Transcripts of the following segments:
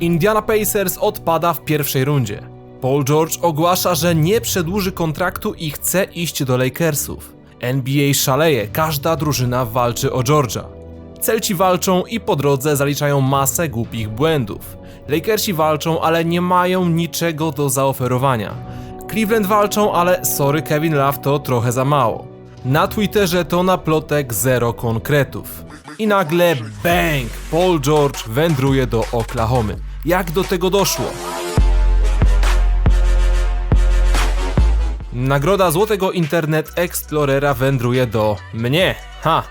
Indiana Pacers odpada w pierwszej rundzie. Paul George ogłasza, że nie przedłuży kontraktu i chce iść do Lakersów. NBA szaleje, każda drużyna walczy o George'a. Celci walczą i po drodze zaliczają masę głupich błędów. Lakersi walczą, ale nie mają niczego do zaoferowania. Cleveland walczą, ale sorry Kevin Love to trochę za mało. Na Twitterze to na plotek zero konkretów. I nagle bang! Paul George wędruje do Oklahomy. Jak do tego doszło? Nagroda Złotego Internet Explorera wędruje do mnie. Ha!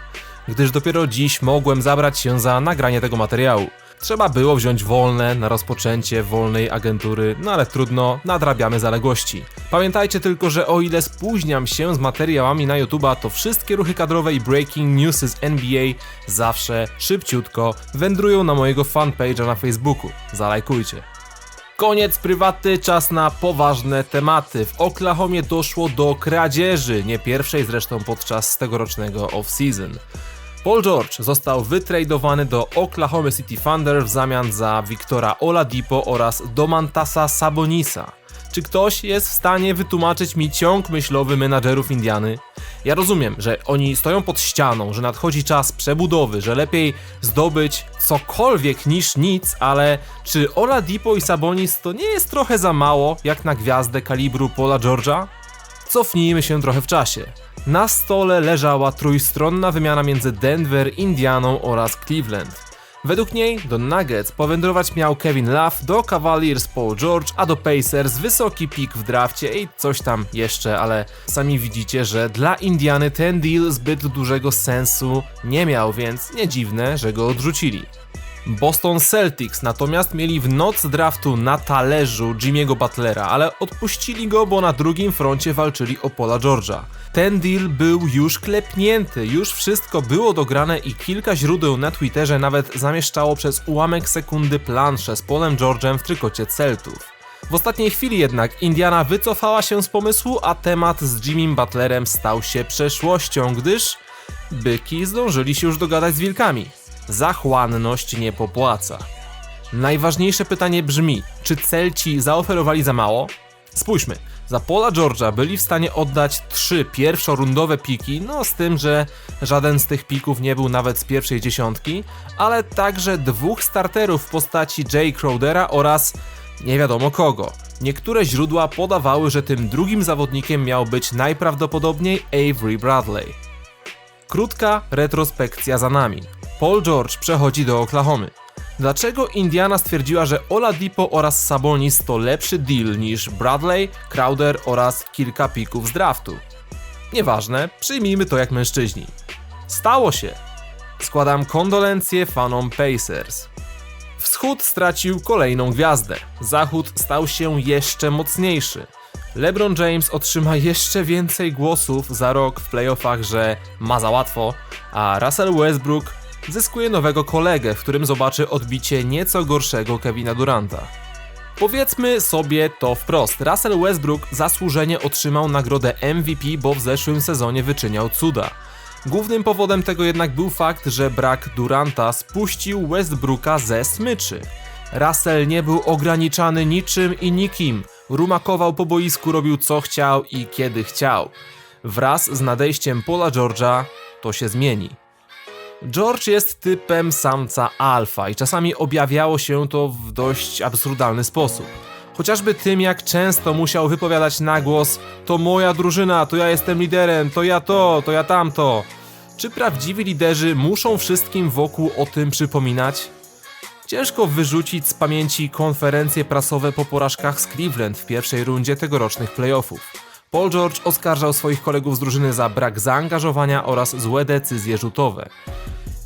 Gdyż dopiero dziś mogłem zabrać się za nagranie tego materiału. Trzeba było wziąć wolne na rozpoczęcie wolnej agentury, no ale trudno, nadrabiamy zaległości. Pamiętajcie tylko, że o ile spóźniam się z materiałami na YouTube'a, to wszystkie ruchy kadrowe i breaking newsy z NBA zawsze szybciutko wędrują na mojego fanpage'a na Facebooku. Zalajkujcie. Koniec prywaty, czas na poważne tematy. W Oklahomie doszło do kradzieży, nie pierwszej zresztą podczas tegorocznego off-season. Paul George został wytradowany do Oklahoma City Thunder w zamian za Wiktora Oladipo oraz Domantasa Sabonisa. Czy ktoś jest w stanie wytłumaczyć mi ciąg myślowy menadżerów Indiany? Ja rozumiem, że oni stoją pod ścianą, że nadchodzi czas przebudowy, że lepiej zdobyć cokolwiek niż nic, ale czy Oladipo i Sabonis to nie jest trochę za mało jak na gwiazdę kalibru Paula George'a? Cofnijmy się trochę w czasie. Na stole leżała trójstronna wymiana między Denver, Indianą oraz Cleveland. Według niej do Nuggets powędrować miał Kevin Love, do Cavaliers Paul George, a do Pacers wysoki pik w drafcie i coś tam jeszcze, ale sami widzicie, że dla Indiany ten deal zbyt dużego sensu nie miał, więc nie dziwne, że go odrzucili. Boston Celtics natomiast mieli w noc draftu na talerzu Jimmy'ego Butlera, ale odpuścili go, bo na drugim froncie walczyli o Paula George'a. Ten deal był już klepnięty, już wszystko było dograne i kilka źródeł na Twitterze nawet zamieszczało przez ułamek sekundy planszę z Paulem George'em w trykocie Celtów. W ostatniej chwili jednak Indiana wycofała się z pomysłu, a temat z Jimmym Butlerem stał się przeszłością, gdyż byki zdążyli się już dogadać z wilkami. Zachłanność nie popłaca. Najważniejsze pytanie brzmi, czy Celci zaoferowali za mało? Spójrzmy, za Paula George'a byli w stanie oddać trzy pierwszorundowe piki, no z tym, że żaden z tych pików nie był nawet z pierwszej dziesiątki, ale także dwóch starterów w postaci Jay Crowdera oraz nie wiadomo kogo. Niektóre źródła podawały, że tym drugim zawodnikiem miał być najprawdopodobniej Avery Bradley. Krótka retrospekcja za nami. Paul George przechodzi do Oklahomy. Dlaczego Indiana stwierdziła, że Oladipo oraz Sabonis to lepszy deal niż Bradley, Crowder oraz kilka pików z draftu? Nieważne, przyjmijmy to jak mężczyźni. Stało się. Składam kondolencje fanom Pacers. Wschód stracił kolejną gwiazdę. Zachód stał się jeszcze mocniejszy. LeBron James otrzyma jeszcze więcej głosów za rok w playoffach, że ma za łatwo, a Russell Westbrook zyskuje nowego kolegę, w którym zobaczy odbicie nieco gorszego Kevina Duranta. Powiedzmy sobie to wprost, Russell Westbrook zasłużenie otrzymał nagrodę MVP, bo w zeszłym sezonie wyczyniał cuda. Głównym powodem tego jednak był fakt, że brak Duranta spuścił Westbrooka ze smyczy. Russell nie był ograniczany niczym i nikim, rumakował po boisku, robił co chciał i kiedy chciał. Wraz z nadejściem Paula George'a to się zmieni. George jest typem samca alfa i czasami objawiało się to w dość absurdalny sposób. Chociażby tym, jak często musiał wypowiadać na głos: To moja drużyna, to ja jestem liderem, to ja to, to ja tamto. Czy prawdziwi liderzy muszą wszystkim wokół o tym przypominać? Ciężko wyrzucić z pamięci konferencje prasowe po porażkach z Cleveland w pierwszej rundzie tegorocznych playoffów. Paul George oskarżał swoich kolegów z drużyny za brak zaangażowania oraz złe decyzje rzutowe.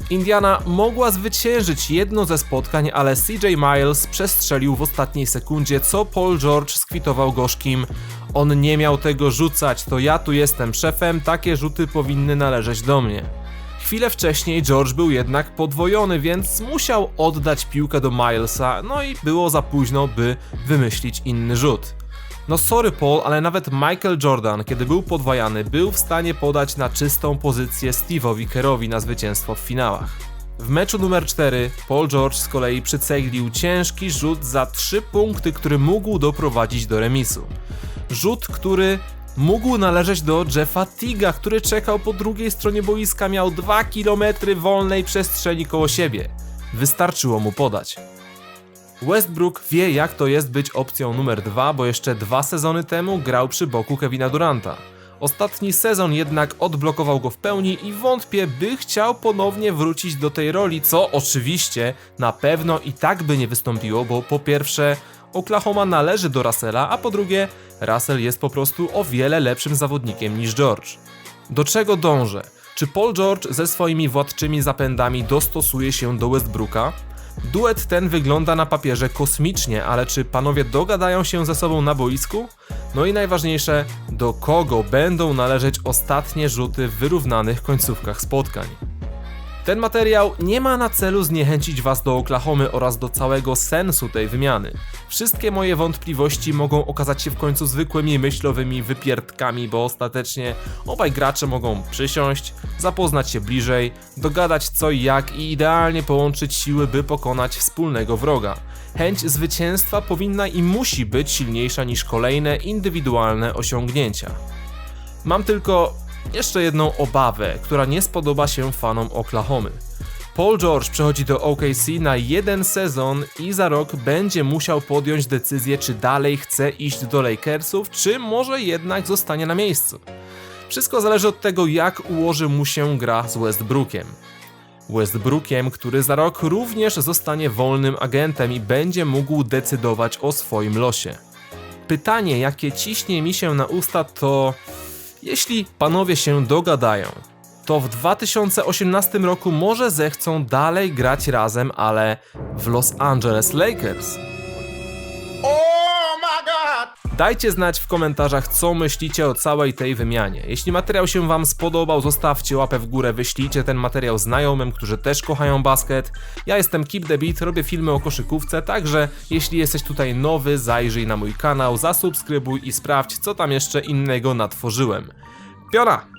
Indiana mogła zwyciężyć jedno ze spotkań, ale CJ Miles przestrzelił w ostatniej sekundzie, co Paul George skwitował gorzkim. On nie miał tego rzucać, to ja tu jestem szefem, takie rzuty powinny należeć do mnie. Chwilę wcześniej George był jednak podwojony, więc musiał oddać piłkę do Milesa, no i było za późno, by wymyślić inny rzut. No sorry Paul, ale nawet Michael Jordan, kiedy był podwajany, był w stanie podać na czystą pozycję Steve'owi Kerowi na zwycięstwo w finałach. W meczu numer 4 Paul George z kolei przyceglił ciężki rzut za 3 punkty, który mógł doprowadzić do remisu. Rzut, który mógł należeć do Jeffa Tiga, który czekał po drugiej stronie boiska, miał 2 km wolnej przestrzeni koło siebie. Wystarczyło mu podać. Westbrook wie jak to jest być opcją numer 2, bo jeszcze dwa sezony temu grał przy boku Kevina Duranta. Ostatni sezon jednak odblokował go w pełni i wątpię, by chciał ponownie wrócić do tej roli, co oczywiście na pewno i tak by nie wystąpiło, bo po pierwsze Oklahoma należy do Russella, a po drugie Russell jest po prostu o wiele lepszym zawodnikiem niż George. Do czego dążę? Czy Paul George ze swoimi władczymi zapędami dostosuje się do Westbrooka? Duet ten wygląda na papierze kosmicznie, ale czy panowie dogadają się ze sobą na boisku? No i najważniejsze, do kogo będą należeć ostatnie rzuty w wyrównanych końcówkach spotkań? Ten materiał nie ma na celu zniechęcić Was do Oklahomy oraz do całego sensu tej wymiany. Wszystkie moje wątpliwości mogą okazać się w końcu zwykłymi myślowymi wypierdkami, bo ostatecznie obaj gracze mogą przysiąść, zapoznać się bliżej, dogadać co i jak i idealnie połączyć siły, by pokonać wspólnego wroga. Chęć zwycięstwa powinna i musi być silniejsza niż kolejne indywidualne osiągnięcia. Mam tylko jeszcze jedną obawę, która nie spodoba się fanom Oklahomy. Paul George przechodzi do OKC na jeden sezon i za rok będzie musiał podjąć decyzję, czy dalej chce iść do Lakersów, czy może jednak zostanie na miejscu. Wszystko zależy od tego, jak ułoży mu się gra z Westbrookiem. Westbrookiem, który za rok również zostanie wolnym agentem i będzie mógł decydować o swoim losie. Pytanie, jakie ciśnie mi się na usta, to jeśli panowie się dogadają, to w 2018 roku może zechcą dalej grać razem, ale w Los Angeles Lakers. Dajcie znać w komentarzach, co myślicie o całej tej wymianie. Jeśli materiał się Wam spodobał, zostawcie łapę w górę, wyślijcie ten materiał znajomym, którzy też kochają basket. Ja jestem Keep the Beat, robię filmy o koszykówce, także jeśli jesteś tutaj nowy, zajrzyj na mój kanał, zasubskrybuj i sprawdź, co tam jeszcze innego natworzyłem. Piona!